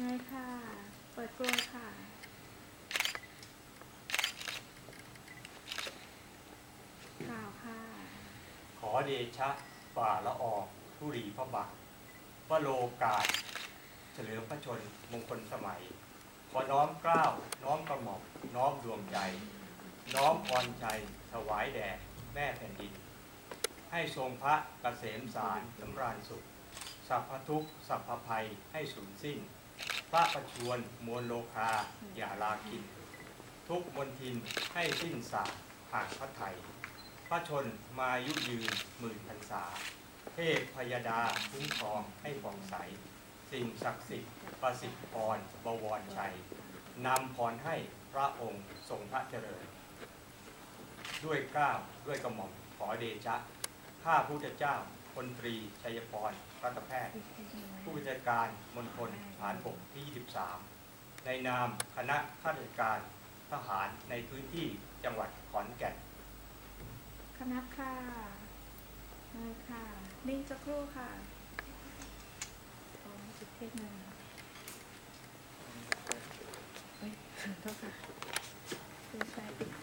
เงยค่ะ เปิดกลวค่ะกล่าวค่ะ ขอเดชะฝ่าละอองธุรีพระบาทวโลกาสเฉลิมพระชนมงคลสมัย ขอน้อมเกล้าวน้อมกระหม่อมน้อมดวงใจ น้อมพรชัยถวายแด่แม่แผ่นดิน ให้ทรงพระเกษมสารสำราญสุข สัพพทุกข์สัพพภัยให้สูญสิ้น ระประชวรมวลโลคา อย่าลากิน ทุกมนทินให้สิ้นสาบห่างพระไทยพระชนมายุยืนหมื่นพรรษา เทพพยดาคุ้มครองให้ผ่องใส สิ่งศักดิ์สิทธิ์ประสิทธิพรบวรชัยนำพรให้พระองค์ทรงพระเจริญ ด้วยกล้าวด้วยกระหม่อมขอเดชะ ข้าพุทธเจ้า พลตรีชัยพรรัตแพทย์ ผู้จัดการมณฑลฐานบกที่ 23 ในนามคณะข้าราชการทหารในพื้นที่จังหวัดขอนแก่นคณะค่ะเงยค่ะ นิ่งสักครู่ค่ะโอ้จุดเทศหนึ่งเอ้ยขอโทษค่ะ